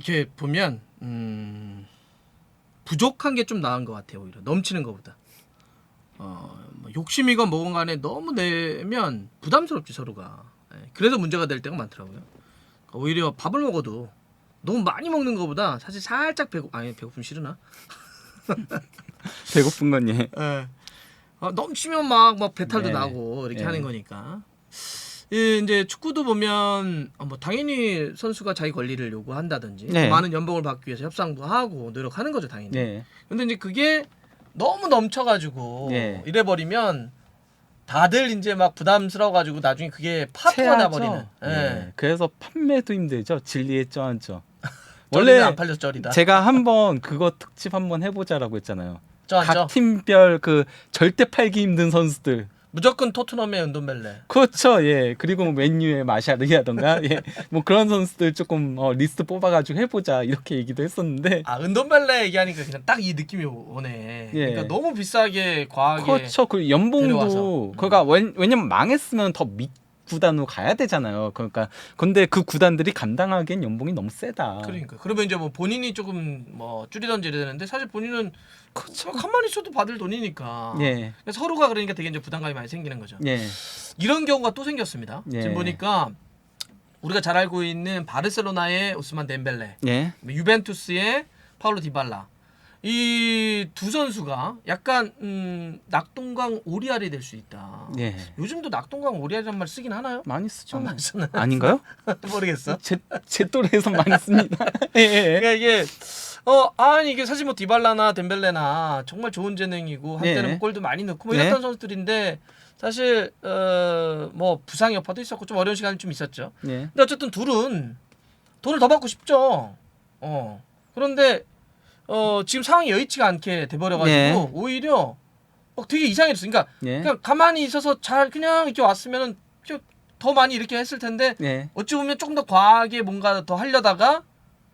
이렇게 보면 음, 부족한 게 좀 나은 것 같아요 오히려 넘치는 것보다 어, 뭐 욕심이건 뭐건 간에 너무 내면 부담스럽지 서로가 예, 그래서 문제가 될 때가 많더라고요 그러니까 오히려 밥을 먹어도 너무 많이 먹는 것보다 사실 살짝 배고 아니 배고픔 싫으나 배고픈 건 예. 예. 어, 넘치면 막, 막 배탈도 네. 나고 이렇게 네. 하는 거니까. 예, 이제 축구도 보면 어, 뭐 당연히 선수가 자기 권리를 요구한다든지 네. 많은 연봉을 받기 위해서 협상도 하고 노력하는 거죠 당연히. 예. 근데 이제 그게 너무 넘쳐가지고 네. 이래버리면 다들 이제 막 부담스러워가지고 나중에 그게 파토가. 나버리는. 예. 예. 그래서 판매도 힘들죠. 진리에 쩌안죠. 원래 안 쩔이다. 제가 한번 그거 특집 한번 해보자라고 했잖아요. 각 팀별 그 절대 팔기 힘든 선수들. 무조건 토트넘의 은돈벨레. 그렇죠, 예. 그리고 뭐 맨유의 마샤르라던가, 예. 뭐 그런 선수들 조금 어, 리스트 뽑아 가지고 해 보자 이렇게 얘기도 했었는데. 아 은돈벨레 얘기하니까 그냥 딱 이 느낌이 오네. 예. 그러니까 너무 비싸게 과하게. 그렇죠. 그 연봉도 데려와서. 그러니까 왜, 왜냐면 망했으면 더 밑 구단으로 가야 되잖아요. 그러니까 근데 그 구단들이 감당하기엔 연봉이 너무 세다. 그러니까 그러면 이제 뭐 본인이 조금 뭐 줄이던지 이래야 되는데 사실 본인은 그렇죠. 가만히 있어도 받을 돈이니까 예, 그러니까 서로가 그러니까 되게 이제 부담감이 많이 생기는 거죠. 예, 이런 경우가 또 생겼습니다. 예. 지금 보니까 우리가 잘 알고 있는 바르셀로나의 오스만 덴벨레, 예, 유벤투스의 파울로 디발라 이 두 선수가 약간 음, 낙동강 오리알이 될 수 있다. 예. 요즘도 낙동강 오리알이란 말 쓰긴 하나요? 많이 쓰죠. 아, 많이 쓰나? 아닌가요? 모르겠어. 제, 제 또래에서 많이 씁니다. 예, 예. 그러니까 이게 어 아니 이게 사실 뭐 디발라나 덴벨레나 정말 좋은 재능이고 한때는 네. 뭐 골도 많이 넣고 뭐 네. 이랬던 선수들인데 사실 어뭐 부상 여파도 있었고 좀 어려운 시간이 좀 있었죠. 예. 근데 어쨌든 둘은 돈을 더 받고 싶죠. 어 그런데 어 지금 상황이 여의치가 않게 돼버려가지고 네. 오히려 막 되게 이상해졌어. 그러니까 예. 그냥 가만히 있어서 잘 그냥 이렇게 왔으면은 더 많이 이렇게 했을 텐데 예. 어찌 보면 조금 더 과하게 뭔가 더 하려다가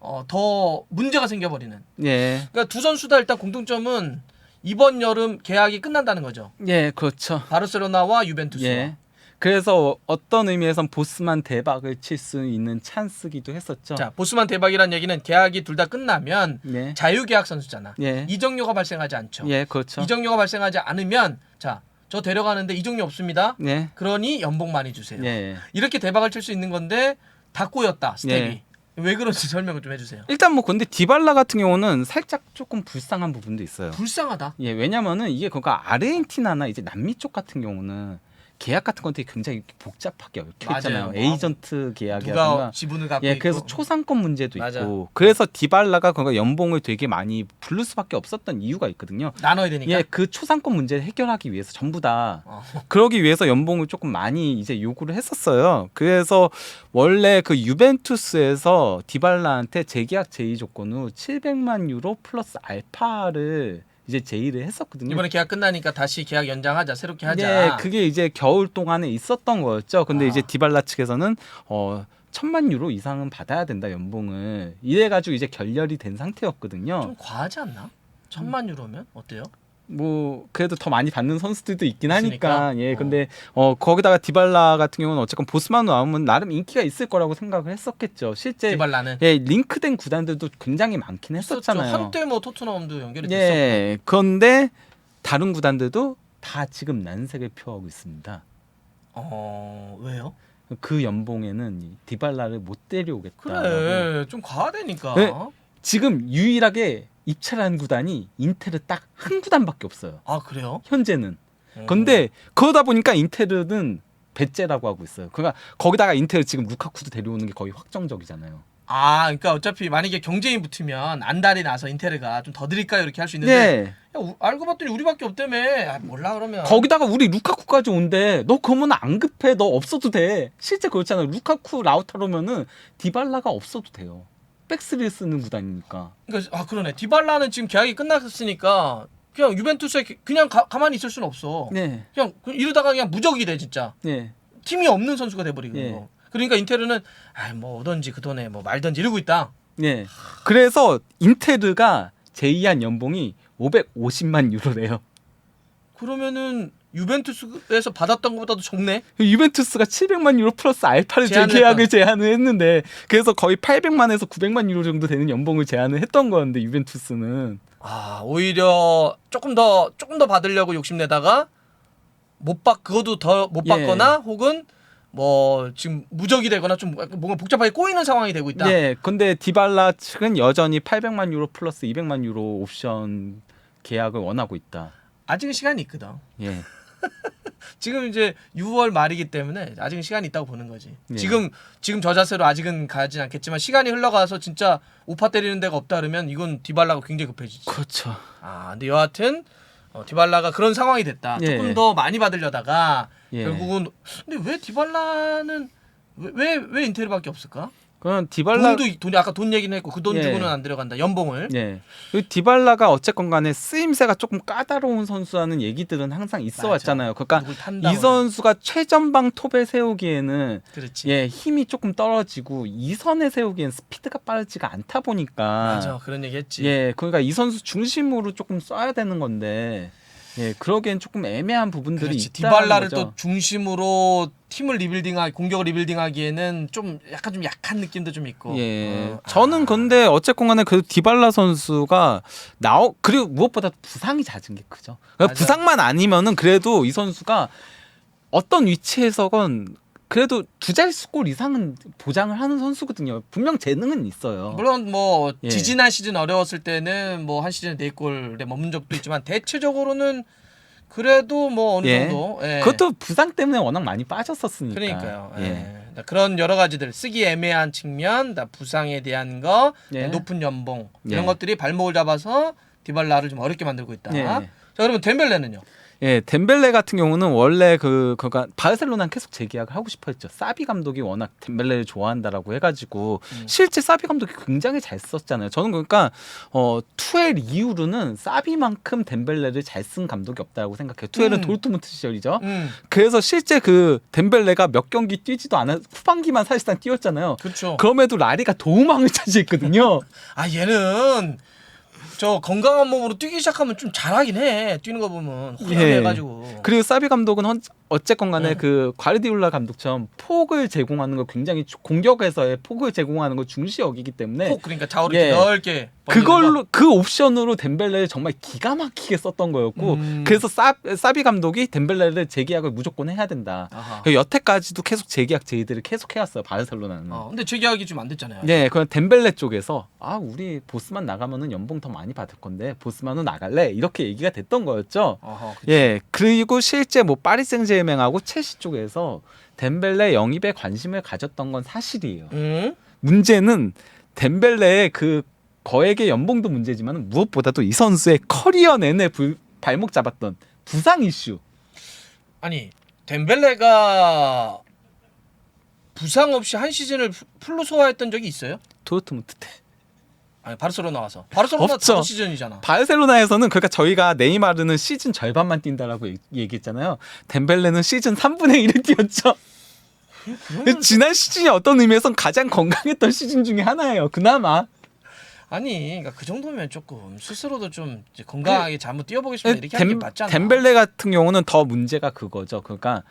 어, 더 문제가 생겨버리는. 예. 그러니까 두 선수 다 일단 공통점은 이번 여름 계약이 끝난다는 거죠. 예, 그렇죠. 바르셀로나와 유벤투스. 예. 그래서 어떤 의미에선 보스만 대박을 칠 수 있는 찬스기도 했었죠. 자 보스만 대박이란 얘기는 계약이 둘 다 끝나면 예. 자유계약 선수잖아. 예. 이적료가 발생하지 않죠. 예, 그렇죠. 이적료가 발생하지 않으면 자 저 데려가는데 이적료 없습니다. 예. 그러니 연봉 많이 주세요. 예. 이렇게 대박을 칠 수 있는 건데 다 꼬였다 스텝이. 예. 왜 그런지 설명을 좀 해주세요. 일단 뭐 근데 디발라 같은 경우는 살짝 조금 불쌍한 부분도 있어요. 불쌍하다. 예, 왜냐면은 이게 그가 아르헨티나나 이제 남미 쪽 같은 경우는 계약 같은 건 되게 굉장히 복잡하게 얽혀 맞아요. 있잖아요. 뭐 에이전트 계약이라든가. 누가 지분을 갖고 예, 있고. 그래서 초상권 문제도 맞아. 있고. 그래서 디발라가 그가 연봉을 되게 많이 부를 수밖에 없었던 이유가 있거든요. 나눠야 되니까. 예, 그 초상권 문제를 해결하기 위해서 전부 다 어. 그러기 위해서 연봉을 조금 많이 이제 요구를 했었어요. 그래서 원래 그 유벤투스에서 디발라한테 재계약 제의 조건으로 700만 유로 플러스 알파를 이제 제의를 했었거든요. 이번에 계약 끝나니까 다시 계약 연장하자 새롭게 하자. 네, 그게 이제 겨울 동안에 있었던 거였죠. 근데 아. 이제 디발라 측에서는 어 천만 유로 이상은 받아야 된다 연봉을 이래 가지고 이제 결렬이 된 상태였거든요. 좀 과하지 않나? 천만 유로면 어때요? 뭐 그래도 더 많이 받는 선수들도 있긴 있으니까? 하니까 예 어. 근데 어 거기다가 디발라 같은 경우는 어쨌건 보스만 나오면 나름 인기가 있을 거라고 생각을 했었겠죠 실제 디발라는 예 링크된 구단들도 굉장히 많긴. 했었잖아요 한때 뭐 토트넘도 연결이 됐었고. 예 그런데 다른 구단들도 다 지금 난색을 표하고 있습니다 어 왜요? 그 연봉에는 이 디발라를 못 데려오겠다 그래 좀 과하다니까. 네. 지금 유일하게 입찰한 구단이 인테르 딱 한 구단밖에 없어요 아 그래요? 현재는 어. 근데 그러다 보니까 인테르는 배째라고 하고 있어요. 그러니까 거기다가 인테르 지금 루카쿠도 데려오는 게 거의 확정적이잖아요. 아 그러니까 어차피 만약에 경쟁이 붙으면 안달이 나서 인테르가 좀 더 드릴까요 이렇게 할 수 있는데 네. 야, 우- 알고 봤더니 우리밖에 없다며. 아, 몰라 그러면. 거기다가 우리 루카쿠까지 온대. 너 그러면 안 급해. 너 없어도 돼. 실제 그렇잖아요. 루카쿠 라우타로면은 디발라가 없어도 돼요. 백스를 쓰는 구단이니까. 그러니까 아 그러네. 디발라는 지금 계약이 끝났으니까 그냥 유벤투스에 그- 그냥 가, 가만히 있을 수는 없어. 네. 그냥 그- 이러다가 그냥 무적이 돼 진짜. 네. 팀이 없는 선수가 돼버리거든요. 예. 그러니까 인테르는 아뭐 오던지 그 돈에 뭐 말던지 이러고 있다. 네. 그래서 인테르가 제의한 연봉이 550만 유로래요. 그러면은 유벤투스에서 받았던 것보다도 적네. 유벤투스가 700만 유로 플러스 알파를 재계약을 제안을 했는데 그래서 거의 800만에서 900만 유로 정도 되는 연봉을 제안을 했던 거였는데 유벤투스는 아 오히려 조금 더 조금 더 받으려고 욕심내다가 못받 그것도 더 못 예. 받거나 혹은 뭐 지금 무적이 되거나 좀 뭔가 복잡하게 꼬이는 상황이 되고 있다. 예, 근데 디발라 측은 여전히 800만 유로 플러스 200만 유로 옵션 계약을 원하고 있다. 아직은 시간이 있거든. 예. 지금 이제 6월 말이기 때문에 아직은 시간이 있다고 보는 거지. 예. 지금 지금 저 자세로 아직은 가진 않겠지만 시간이 흘러가서 진짜 오파 때리는 데가 없다 그러면 이건 디발라가 굉장히 급해지지. 그렇죠. 아 근데 여하튼 어, 디발라가 그런 상황이 됐다. 예. 조금 더 많이 받으려다가 예. 결국은 근데 왜 디발라는 왜왜 왜 인테리밖에 없을까? 그건 디발라 돈도 돈이 아까 돈 얘기는 했고 그 돈 예. 주고는 안 들어간다. 연봉을. 예. 그 디발라가 어쨌건 간에 쓰임새가 조금 까다로운 선수라는 얘기들은 항상 있어 맞아. 왔잖아요. 그러니까 누굴. 이 선수가 최전방 톱에 세우기에는 그렇지. 예, 힘이 조금 떨어지고 이 선에 세우기엔 스피드가 빠르지가 않다 보니까 맞아 그런 얘기했지. 예, 그러니까 이 선수 중심으로 조금 써야 되는 건데 예, 그러기엔 조금 애매한 부분들이 그렇지. 있다. 디발라를 또 중심으로 팀을 리빌딩하 공격을 리빌딩하기에는 좀 약간 좀 약한 느낌도 좀 있고. 예. 어, 저는 아. 근데 어쨌건 간에 그 디발라 선수가 나오 그리고 무엇보다 부상이 잦은 게 크죠. 그러니까 맞아. 부상만 아니면은 그래도 이 선수가 어떤 위치에서건 그래도 두 자릿수 골 이상은 보장을 하는 선수거든요. 분명 재능은 있어요. 물론 뭐 예. 지지난 시즌 어려웠을 때는 뭐 한 시즌에 네 골에 머문 적도 있지만 대체적으로는 그래도 뭐 어느 예. 정도. 예. 그것도 부상 때문에 워낙 많이 빠졌었으니까. 그러니까요. 예. 예. 그런 여러 가지들 쓰기 애매한 측면, 다 부상에 대한 거, 예. 높은 연봉 이런 예. 것들이 발목을 잡아서 디발라를 좀 어렵게 만들고 있다. 예. 자 그러면 덴벨레는요? 예, 덴벨레 같은 경우는 원래 그 그가 바르셀로나는 계속 재계약을 하고 싶어 했죠. 사비 감독이 워낙 덴벨레를 좋아한다라고 해 가지고 음. 실제 사비 감독이 굉장히 잘 썼잖아요. 저는 그러니까 어 투엘 이후로는 사비만큼 덴벨레를 잘 쓴 감독이 없다고 생각해요. 투엘은 음. 도르트문트 시절이죠. 음, 그래서 실제 그 덴벨레가 몇 경기 뛰지도 않아 후반기만 사실상 뛰었잖아요. 그렇죠. 그럼에도 라리가 도움왕을 차지했거든요. 아 얘는 저 건강한 몸으로 뛰기 시작하면 좀 잘하긴 해. 뛰는 거 보면 예. 호연해가지고. 그리고 사비 감독은 헌- 어쨌건 간에 네. 그 과르디올라 감독처럼 폭을 제공하는 거 굉장히 주- 공격에서의 폭을 제공하는 거 중시 여기기 때문에 폭 그러니까 좌우로 예. 넓게. 그걸로 그 옵션으로 덴벨레를 정말 기가 막히게 썼던 거였고 음. 그래서 사, 사비 감독이 덴벨레를 재계약을 무조건 해야 된다. 거. 아하. 그 여태까지도 계속 재계약 제의들을 계속 해왔어요 바르셀로나는. 어, 근데 재계약이 좀 안 됐잖아요. 네, 그럼 덴벨레 쪽에서 아 우리 보스만 나가면은 연봉 더 많이 받을 건데 보스만은 나갈래 이렇게 얘기가 됐던 거였죠. 그치. 예, 그리고 실제 뭐 파리 생제 르맹하고 첼시 쪽에서 덴벨레 영입에 관심을 가졌던 건 사실이에요. 음? 문제는 덴벨레의 그 거액의 연봉도 문제지만 무엇보다도 이 선수의 커리어 내내 불- 발목 잡았던 부상 이슈. 아니 덴벨레가 부상 없이 한 시즌을 푸- 풀로 소화했던 적이 있어요? 도르트문트 때. 아니 바르셀로나 와서. 바르셀로나 없죠. 시즌이잖아. 바르셀로나에서는 그러니까 저희가 네이마르는 시즌 절반만 뛴다라고 얘- 얘기했잖아요. 덴벨레는 시즌 3분의 1을 뛰었죠. 지난 시즌이 어떤 의미에선 가장 건강했던 시즌 중에 하나예요. 그나마. 아니, 그러니까 그 정도면 조금 스스로도 좀 이제 건강하게 잘못 뛰어보고 싶다 이렇게 하는 게 덴- 맞잖아. 덴벨레 같은 경우는 더 문제가 그거죠. 그러니까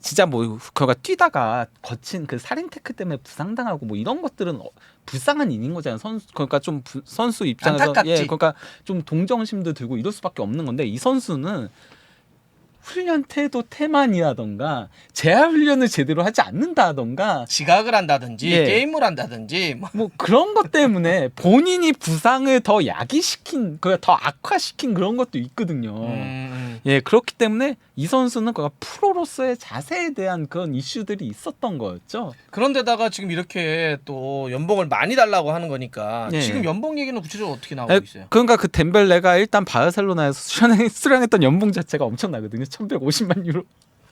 진짜 뭐 그가 뛰다가 거친 그 살인 태클 때문에 부상당하고 뭐 이런 것들은 어- 불쌍한 일인 거잖아요. 선수 그러니까 좀 부- 선수 입장에서 안타깝지. 예, 그러니까 좀 동정심도 들고 이럴 수밖에 없는 건데 이 선수는 훈련 태도 태만이라던가 재활 훈련을 제대로 하지 않는다던가 지각을 한다든지 예. 게임을 한다든지 뭐 뭐 그런 것 때문에 본인이 부상을 더 야기시킨 그더 악화시킨 그런 것도 있거든요. 음, 예, 그렇기 때문에 이 선수는 그 프로로서의 자세에 대한 그런 이슈들이 있었던 거였죠. 그런데다가 지금 이렇게 또 연봉을 많이 달라고 하는 거니까 예. 지금 연봉 얘기는 구체적으로 어떻게 나오고 에, 있어요? 그러니까 그 덴벨레가 일단 바르셀로나에서 수령했던 연봉 자체가 엄청나거든요. 1,150만 유로.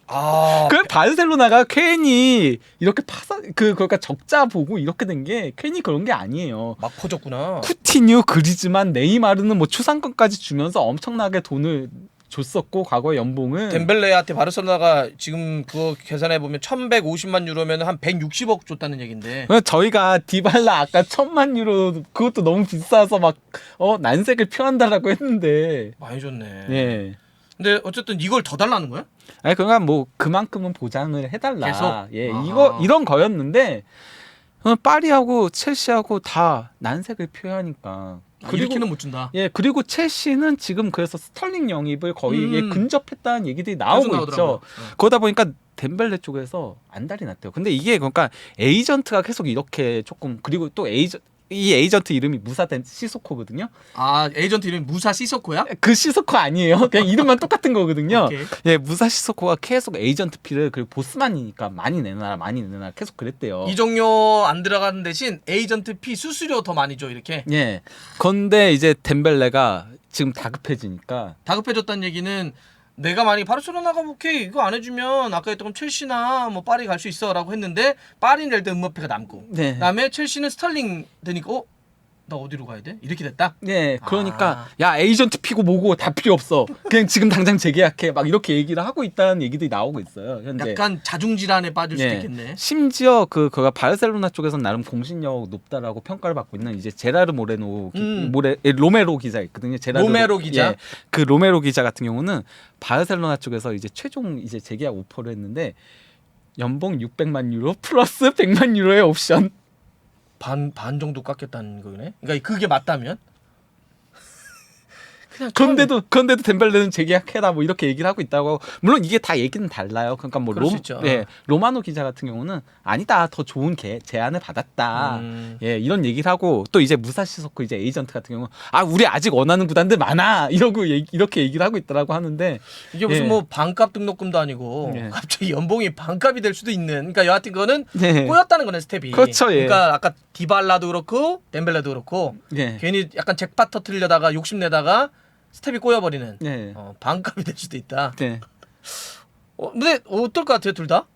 아, 그 바르셀로나가 괜히 이렇게 파산 그 그러니까 적자 보고 이렇게 된 게 괜히 그런 게 아니에요. 막 퍼졌구나. 쿠티뉴 그리즈만 네이마르는 뭐 추상권까지 주면서 엄청나게 돈을 줬었고 과거의 연봉은 덴벨레한테 바르셀로나가 지금 그거 계산해 보면 1,150만 유로면 한 160억 줬다는 얘긴데. 그래서 저희가 디발라 아까 천만 유로 그것도 너무 비싸서 막 어 난색을 표한다라고 했는데 많이 줬네. 예 근데 어쨌든 이걸 더 달라는 거야? 아니 그러니까 뭐 그만큼은 보장을 해달라. 계속? 예, 아하. 이거 이런 거였는데 어, 파리하고 첼시하고 다 난색을 표하니까. 아, 그리고 이렇게는 못 준다. 예 그리고 첼시는 지금 그래서 스털링 영입을 거의 음. 예, 근접했다는 얘기들이 계속 나오고 나오더라고요. 있죠. 그러다 보니까 덴벨레 쪽에서 안달이 났대요. 근데 이게 그러니까 에이전트가 계속 이렇게 조금 그리고 또 에이전 이 에이전트 이름이 무사된 시소코거든요. 아 에이전트 이름 이 무사 시소코야? 그 시소코 아니에요. 그냥 이름만 똑같은 거거든요. 오케이. 예, 무사 시소코가 계속 에이전트 피를 그리고 보스만이니까 많이 내놔라, 많이 내놔라 계속 그랬대요. 이종료 안 들어가는 대신 에이전트 피 수수료 더 많이 줘 이렇게 예. 건데 이제 덴벨레가 지금 다급해지니까 다급해졌다는 얘기는 내가 만약에 바르셀로나가 오케이 이거 안 해주면 아까 했던 첼시나 뭐 파리 갈 수 있어라고 했는데 파리는 일단 음모페가 남고 네. 그다음에 첼시는 스털링 되니까 어? 나 어디로 가야 돼? 이렇게 됐다? 예, 그러니까 아. 야 에이전트 피고 뭐고 다 필요 없어. 그냥 지금 당장 재계약해. 막 이렇게 얘기를 하고 있다는 얘기들이 나오고 있어요. 현재. 약간 자중질환에 빠질 수도 예. 있겠네 심지어 그 그가 바르셀로나 쪽에서는 나름 공신력 높다라고 평가를 받고 있는 이제 제라르 모레노 기, 음. 모레 예, 로메로 기자 있거든요. 제라르 로메로 기자? 예, 그 로메로 기자 같은 경우는 바르셀로나 쪽에서 이제 최종 이제 재계약 오퍼를 했는데 연봉 600만 유로 플러스 100만 유로의 옵션. 반, 반 정도 깎였다는 거네? 그러니까 그게 맞다면 그런데도 그런데도 덴벨레는 재계약해라 뭐 이렇게 얘기를 하고 있다고 물론 이게 다 얘기는 달라요. 그러니까 뭐 로. 예, 로마노 기자 같은 경우는 아니다 더 좋은 개, 제안을 받았다. 음. 예 이런 얘기를 하고 또 이제 무사시 소코 이제 에이전트 같은 경우 아 우리 아직 원하는 구단들 많아 이러고 얘기, 이렇게 얘기를 하고 있더라고 하는데 이게 무슨 예. 뭐 반값 등록금도 아니고 예. 갑자기 연봉이 반값이 될 수도 있는 그러니까 여하튼 그거는 네. 꼬였다는 거네 스텝이 그렇죠, 예. 그러니까 아까 디발라도 그렇고 덴벨레도 그렇고 예. 괜히 약간 잭팟 터트리려다가 욕심 내다가 스텝이 꼬여버리는 네. 어, 반값이 될 수도 있다 네. 어, 근데 어떨 것 같아요 둘 다?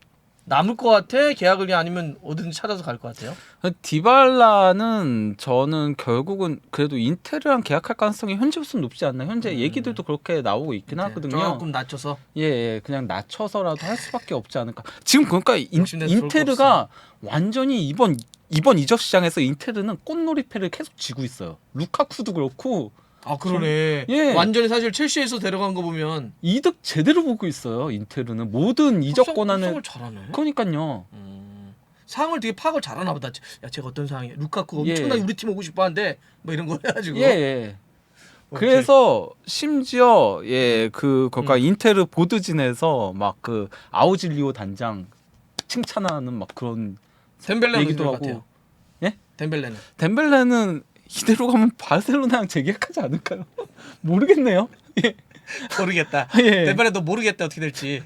남을 것 같아? 계약을 그냥 아니면 어디든지 찾아서 갈 것 같아요? 디발라는 저는 결국은 그래도 인테르랑 계약할 가능성이 현재로서는 높지 않나 현재 얘기들도 그렇게 나오고 있긴 하거든요. 음. 조금 낮춰서 예, 예, 그냥 낮춰서라도 할 수밖에 없지 않을까. 지금 그러니까 인, 인테르가 완전히 이번 이번 이적 시장에서 인테르는 꽃놀이패를 계속 쥐고 있어요. 루카쿠도 그렇고 아 그러네 예. 완전히 사실 첼시에서 데려간 거 보면 이득 제대로 보고 있어요. 인테르는 모든 이적 권한을 잘하네 그러니까요. 음, 상황을 되게 파악을 잘하나 보다 야 제가 어떤 상황이야 루카쿠 예. 엄청나게 우리 팀 오고 싶어 하는데 뭐 이런 거 해가지고 예, 예. 그래서 심지어 예그 그니까 음. 인테르 보드진에서 막 그 아우질리오 단장 칭찬하는 막 그런 덴벨레는 얘기도 하고. 같아요? 예? 덴벨레는 덴벨레는 이대로 가면 바르셀로나랑 재계약하지 않을까요? 모르겠네요. 예. 모르겠다 예. 덴벨레도 모르겠다 어떻게 될지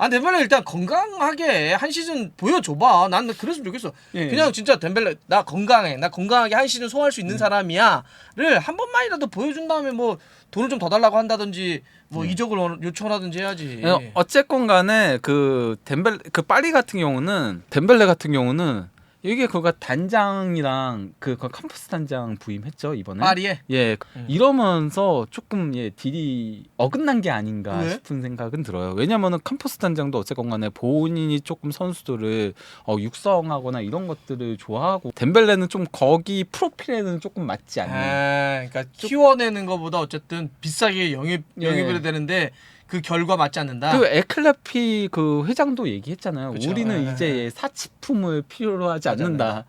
아 덴벨레 일단 건강하게 한 시즌 보여줘봐 난 그랬으면 좋겠어 예. 그냥 진짜 덴벨레 나 건강해 나 건강하게 한 시즌 소화할 수 있는 음. 사람이야를 한 번만이라도 보여준 다음에 뭐 돈을 좀 더 달라고 한다든지 뭐 네. 이적을 원- 요청하든지 해야지 어, 어쨌건 간에 그 덴벨 그 파리 같은 경우는 덴벨레 같은 경우는 이게 그가 단장이랑 그, 그 캠퍼스 단장 부임했죠 이번에. 파리에 예 음. 이러면서 조금 예 딜이 어긋난 게 아닌가 왜? 싶은 생각은 들어요. 왜냐면은 캠퍼스 단장도 어쨌건 간에 본인이 조금 선수들을 어, 육성하거나 이런 것들을 좋아하고 덴벨레는 좀 거기 프로필에는 조금 맞지 않는. 아, 그러니까 키워내는 것보다 어쨌든 비싸게 영입 예. 영입을 해야 되는데 그 결과 맞지 않는다. 그 에클레피 그 회장도 얘기했잖아요. 그쵸. 우리는 예, 이제 사치품을 필요로 하지 맞아, 않는다.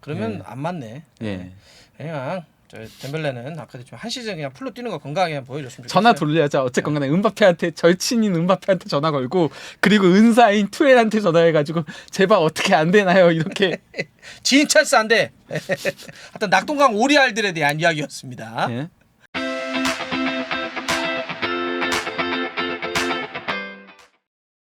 그러면 예. 안 맞네. 예. 그냥 저 덴벨레는 아까 했지만 한 시즌 그냥 풀로 뛰는 거 건강하게 그냥 보여줬으면 좋겠어요. 전화 돌려야죠. 어쨌건 간에 은바페한테 절친인 은바페한테 전화 걸고 그리고 은사인 투엘한테 전화해가지고 제발 어떻게 안 되나요? 이렇게 지인 찬스 안 돼. 하여튼 낙동강 오리알들에 대한 이야기였습니다. 예.